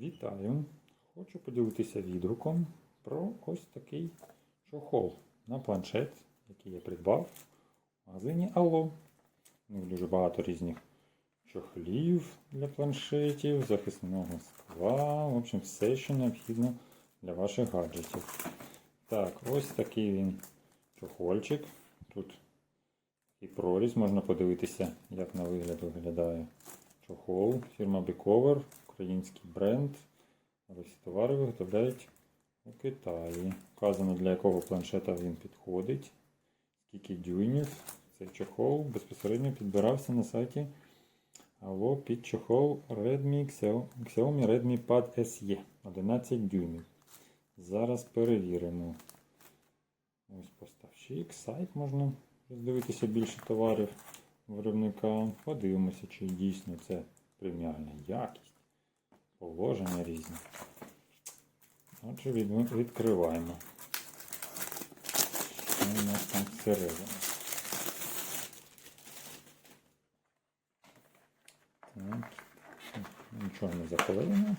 Вітаю! Хочу поділитися відгуком про ось такий чохол на планшет, який я придбав в магазині Алло. У них дуже багато різних чохлів для планшетів, захисного скла. В общем, все, що необхідно для ваших гаджетів. Так, ось такий він чохольчик. Тут і проріз, можна подивитися, як на вигляд виглядає чохол. Фірма Becover, український бренд. Але товари виготовляють у Китаї. Вказано для якого планшета він підходить. Скільки дюймів. Цей чохол безпосередньо підбирався на сайті Алло під чохол Redmi Xiaomi Redmi Pad SE 11 дюймів. Зараз перевіримо. Ось поставщик, сайт можна роздивитися більше товарів виробника. Подивимося, чи дійсно це преміальна якість, положення різні. Отже, від- відкриваємо. Що у нас там всередині? Так. Нічого не заклеєно.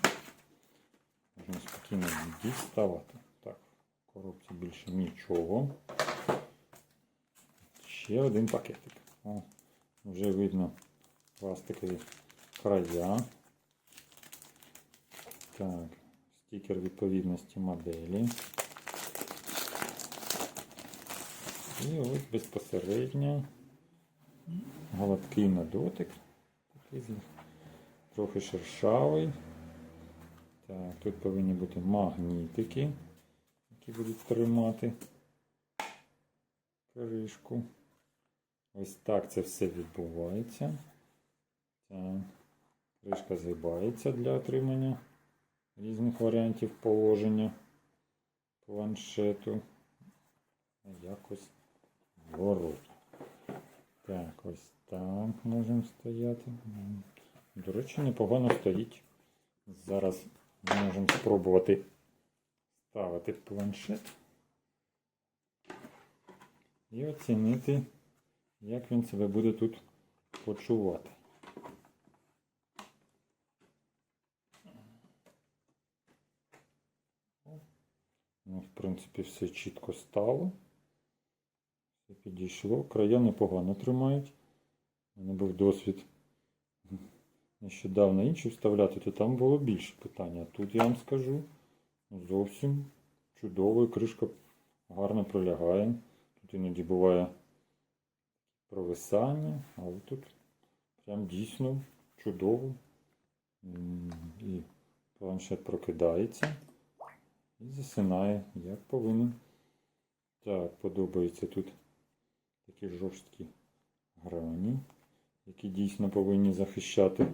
Можна спокійно діставати. Так, в коробці більше нічого. Ще один пакетик. О, вже видно пластикові края. Так, стікер відповідності моделі. І ось безпосередньо гладкий на дотик. Такий трохи шершавий. Так, тут повинні бути магнітики, які будуть тримати кришку. Ось так це все відбувається. Так. Кришка згибається для отримання різних варіантів положення планшету. Якось ворот. Так, ось так можемо стояти. До речі, непогано стоїть. Зараз можемо спробувати ставити планшет і оцінити, як він себе буде тут почувати. Ну, в принципі, все чітко стало. Все підійшло. Края непогано тримають. У мене був досвід нещодавно інші вставляти, то там було більше питання. Тут я вам скажу зовсім чудово. Кришка гарно прилягає. Тут іноді буває провисання, але тут прям дійсно чудово. І планшет прокидається і засинає, як повинен. Так, подобається тут такі жорсткі грані, які дійсно повинні захищати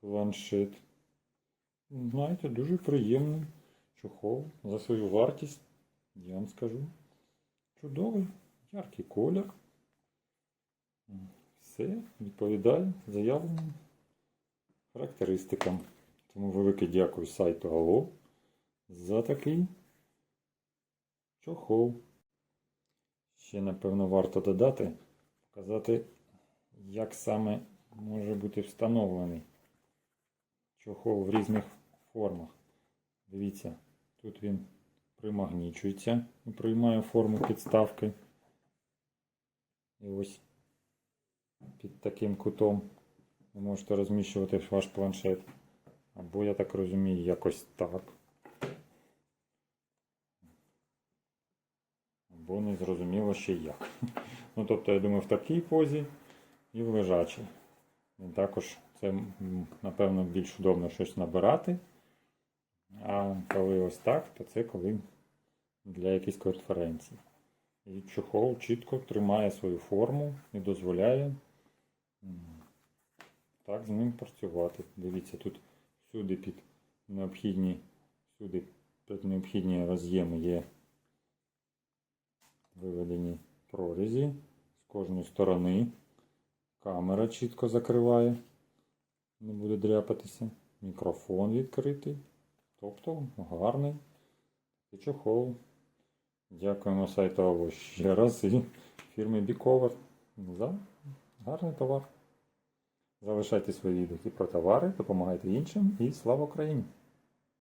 планшет. Знаєте, дуже приємний чохол за свою вартість, я вам скажу. Чудовий, яркий колір. Все відповідає заявленим характеристикам. Тому велике дякую сайту Алло за такий чохол. Ще, напевно, варто додати, показати, як саме може бути встановлений чохол в різних формах. Дивіться, тут він примагнічується і приймає форму підставки. І ось під таким кутом ви можете розміщувати ваш планшет. Або, я так розумію, якось так. Або не зрозуміло ще як. Ну, тобто, я думаю, в такій позі і в лежачій. Також це, напевно, більш удобно щось набирати. А коли ось так, то це коли для якоїсь конференції. І чохол чітко тримає свою форму і дозволяє так з ним працювати. Дивіться, тут всюди під необхідні, всюди під необхідні роз'єми є виведені прорізі з кожної сторони. Камера чітко закриває, не буде дряпатися. Мікрофон відкритий. Тобто гарний і чохол. Дякуємо сайту Аво ще раз і фірмі Біковер за гарний товар. Залишайте свої відгуки про товари, допомагайте іншим і слава Україні!